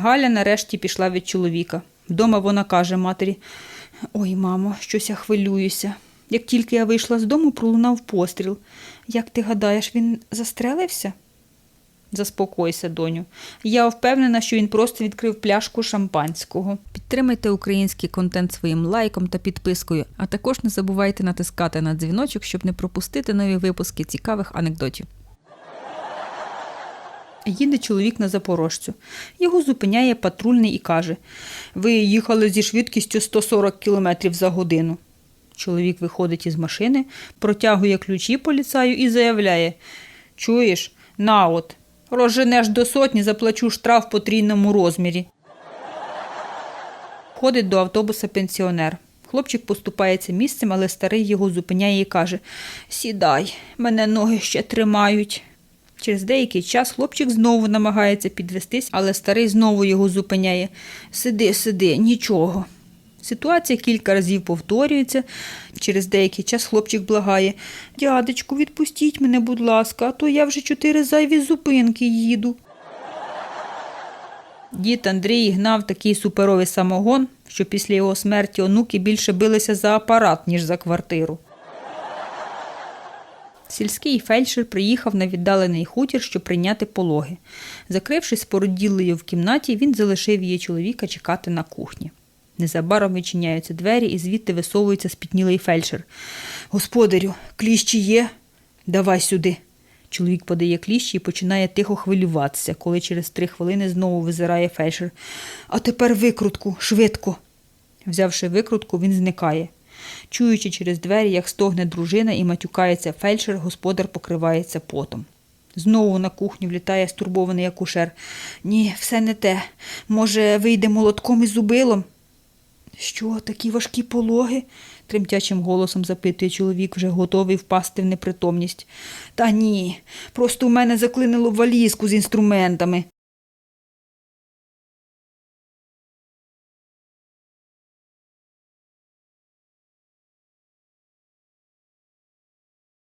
Галя нарешті пішла від чоловіка. Вдома вона каже матері: Ой, мамо, щось я хвилююся. Як тільки я вийшла з дому, пролунав постріл. Як ти гадаєш, він застрелився? Заспокойся, доню. Я впевнена, що він просто відкрив пляшку шампанського. Підтримайте український контент своїм лайком та підпискою, а також не забувайте натискати на дзвіночок, щоб не пропустити нові випуски цікавих анекдотів. Їде чоловік на запорожцю. Його зупиняє патрульний і каже: Ви їхали зі швидкістю 140 км за годину. Чоловік виходить із машини, протягує ключі поліцаю і заявляє: Чуєш, на от, розженеш до сотні, заплачу штраф в потрійному розмірі. Ходить до автобуса пенсіонер. Хлопчик поступається місцем, але старий його зупиняє і каже: Сідай, мене ноги ще тримають. Через деякий час хлопчик знову намагається підвестись, але старий знову його зупиняє. Сиди, сиди, нічого. Ситуація кілька разів повторюється. Через деякий час хлопчик благає Дядечку, відпустіть мене, будь ласка, а то я вже чотири зайві зупинки їду. Дід Андрій гнав такий суперовий самогон, що після його смерті онуки більше билися за апарат, ніж за квартиру. Сільський фельдшер приїхав на віддалений хутір, щоб прийняти пологи. Закрившись породіллею в кімнаті, він залишив її чоловіка чекати на кухні. Незабаром відчиняються двері і звідти висовується спітнілий фельдшер. Господарю, кліщі є? Давай сюди. Чоловік подає кліщі і починає тихо хвилюватися, коли через три хвилини знову визирає фельдшер. А тепер викрутку, швидко. Взявши викрутку, він зникає. Чуючи через двері, як стогне дружина і матюкається фельдшер, господар покривається потом. Знову на кухню влітає стурбований акушер. Ні, все не те. Може, вийде молотком і зубилом? Що, такі важкі пологи? тремтячим голосом запитує чоловік, вже готовий впасти в непритомність. Та ні, просто у мене заклинило валізку з інструментами.